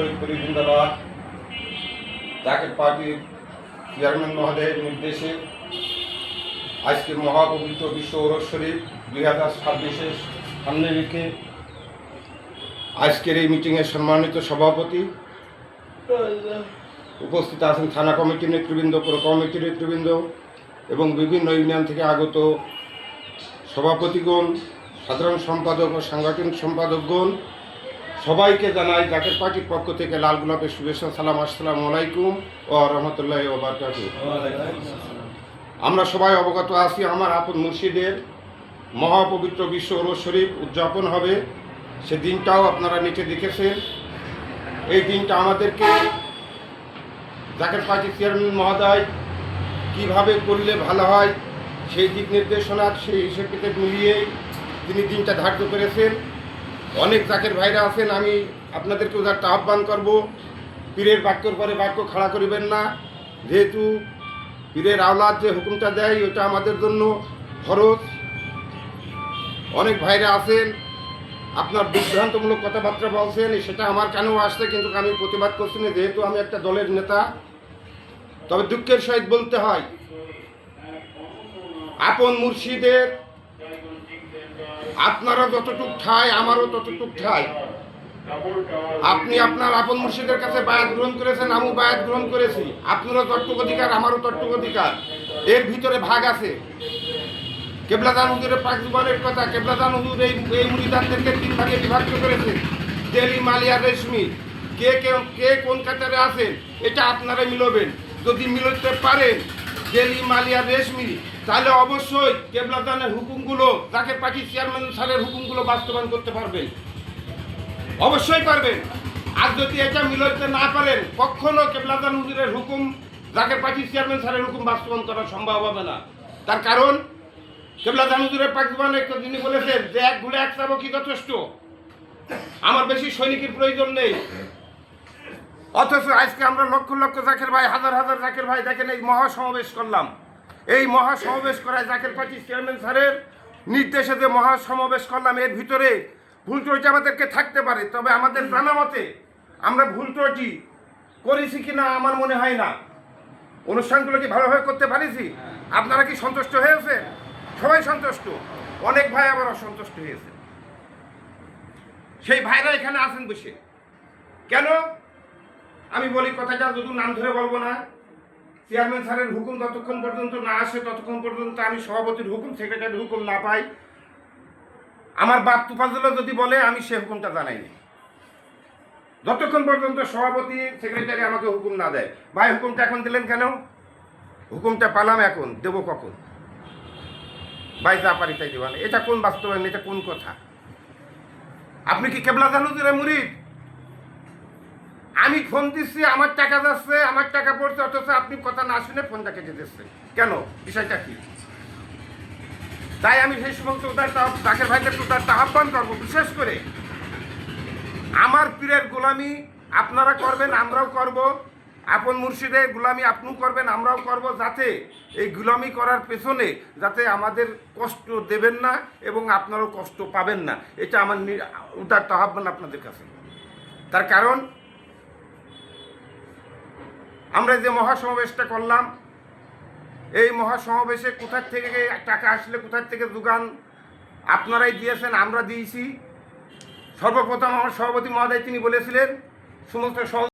ফরিদপুরি জিন্দাবাদ। জাকের পার্টির চেয়ারম্যান মহোদয়ের নির্দেশে আজকের মহাপবিত্র বিশ্ব ওরস শরীফ দুই হাজার ছাব্বিশে সামনে রেখে আজকের এই মিটিংয়ের সম্মানিত সভাপতি উপস্থিত আছেন থানা কমিটির নেতৃবৃন্দ, পুর কমিটির নেতৃবৃন্দ এবং বিভিন্ন ইউনিয়ন থেকে আগত সভাপতিগণ, সাধারণ সম্পাদক ও সাংগঠনিক সম্পাদকগণ সবাইকে জানাই জাকের পার্টির পক্ষ থেকে লাল গোলাপের শুভেচ্ছা, সালাম, আসসালামু আলাইকুম ও রহমতুল্লাহ ওবরকাত আমরা সবাই অবগত আছি, আমার আপন মুর্শিদের মহাপবিত্র বিশ্ব ওরস শরীফ উদযাপন হবে। সে দিনটাও আপনারা নিচে দেখেছেন। এই দিনটা আমাদেরকে জাকের পার্টির চেয়ারম্যান মহোদয় কীভাবে করলে ভালো হয় সেই দিক নির্দেশনা, সেই হিসেবে মিলিয়েই তিনি দিনটা ধার্য করেছেন। অনেক জাকের ভাইরা আছেন, আমি আপনাদেরকে উদারটা আহ্বান করব। পীরের বাক্যর পরে বাক্য খাড়া করিবেন না। যেহেতু পীরের আওলাদ যে হুকুমটা দেয় ওটা আমাদের জন্য খরচ অনেক ভাইরা আছেন, আপনার বিভ্রান্তমূলক কথাবার্তা বলছেন, সেটা আমার কেন আসছে, কিন্তু আমি প্রতিবাদ করছি না। যেহেতু আমি একটা দলের নেতা, তবে দুঃখের সহিত বলতে হয়, আপন মুর্শিদের আপনারা যতটুক ঠাই, আমারও ততটুক ঠাই। আপনি আপনার আপন মুর্শিদের কাছে বায়াত গ্রহণ করেছেন, আমিও বায়াত গ্রহণ করেছি। আপনারও তট্টুক অধিকার, আমারও তট্টুক অধিকার। এর ভিতরে ভাগ আছে। কেবলাদান হুজুরের পাক জুবানের কথা কেবলাদান হুজুর এই এই মুড়িদানদেরকে তিন ভাগে বিভক্ত করেছে। দেলি, মালিয়া, রেশমি। কে কে কে কোন কাতারে আছেন? এটা আপনারা মিলবেন। যদি মিলতে পারেন দেলি মালিয়া রেশমি, তাহলে অবশ্যই কেবলাদানের হুকুমগুলো, তাকে পার্টি চেয়ারম্যান স্যারের হুকুমগুলো বাস্তবায়ন করতে পারবেন। অবশ্যই পারবেন। আর যদি এটা মিলতে না পারেন, কখনো কেবলাদান হুজুরের হুকুম যাকে পার্টি চেয়ারম্যান স্যারের হুকুম বাস্তবায়ন করা সম্ভব হবে না। তার কারণ, কেবলাদান হুজুরের পাকিস্তান তিনি বলেছেন যে এক ঘুরে এক চাবো কি যথেষ্ট। আমার বেশি সৈনিকের প্রয়োজন নেই। অথচ আজকে আমরা লক্ষ লক্ষ জাকের ভাই, হাজার হাজার জাকের ভাই দেখেন, এই মহাসমাবেশ করলাম। এই মহা সমাবেশ করায় জাকের পার্টি চেয়ারম্যান স্যারের নির্দেশে যে মহা সমাবেশ করলাম, এর ভিতরে ভুল ত্রুটি আমাদেরকে থাকতে পারে। তবে আমাদের জানা মতে আমরা ভুল ত্রুটি করেছি কিনা আমার মনে হয় না। অনুষ্ঠানগুলো কি ভালোভাবে করতে পারিছি? আপনারা কি সন্তুষ্ট হয়েছে সবাই সন্তুষ্ট। অনেক ভাই আবার অসন্তুষ্ট হয়েছে সেই ভাইরা এখানে আছেন বসে। কেন? আমি বলি, কথাটা যদি নাম ধরে বলব না। চেয়ারম্যান স্যারের হুকুম যতক্ষণ পর্যন্ত না আসে, ততক্ষণ পর্যন্ত আমি সভাপতির হুকুম সেক্রেটারির হুকুম না পাই। আমার বাপ তুফাজুল্লাহ যদি বলে, আমি সে হুকুমটা জানাইনি। যতক্ষণ পর্যন্ত সভাপতি সেক্রেটারি আমাকে হুকুম না দেয়। ভাই, হুকুমটা এখন দিলেন কেন? হুকুমটা পালাম এখন, দেব কখন? ভাই, যা পারি তাই দেওয়ান এটা কোন বাস্তবায়ন, এটা কোন কথা? আপনি কি কেবলা জানুদের মুরিদ? আমি ফোন দিচ্ছি আমার টাকা যাচ্ছে, আমার টাকা পড়ছে, অথচ আপনি কথা না শুনে ফোনটা কেটে দিচ্ছেন। কেন? বিষয়টা কি? তাই আমি সেই সমস্ত উদার ডাকের ভাইদের উদার আহ্বান করব, বিশেষ করে আমার পীরের গোলামি আপনারা করবেন, আমরাও করব। আপন মুর্শিদের গোলামি আপনিও করবেন, আমরাও করব, যাতে এই গোলামি করার পেছনে যাতে আমাদের কষ্ট দেবেন না এবং আপনারাও কষ্ট পাবেন না। এটা আমার উদার আহ্বান আপনাদের কাছে। তার কারণ আমরা যে মহাসমাবেশটা করলাম, এই মহাসমাবেশে কোথার থেকে টাকা আসলে, কোথার থেকে দোকান আপনারাই দিয়েছেন, আমরা দিয়েছি। সর্বপ্রথম আমার সভাপতি মহোদয় তিনি বলেছিলেন, সমস্ত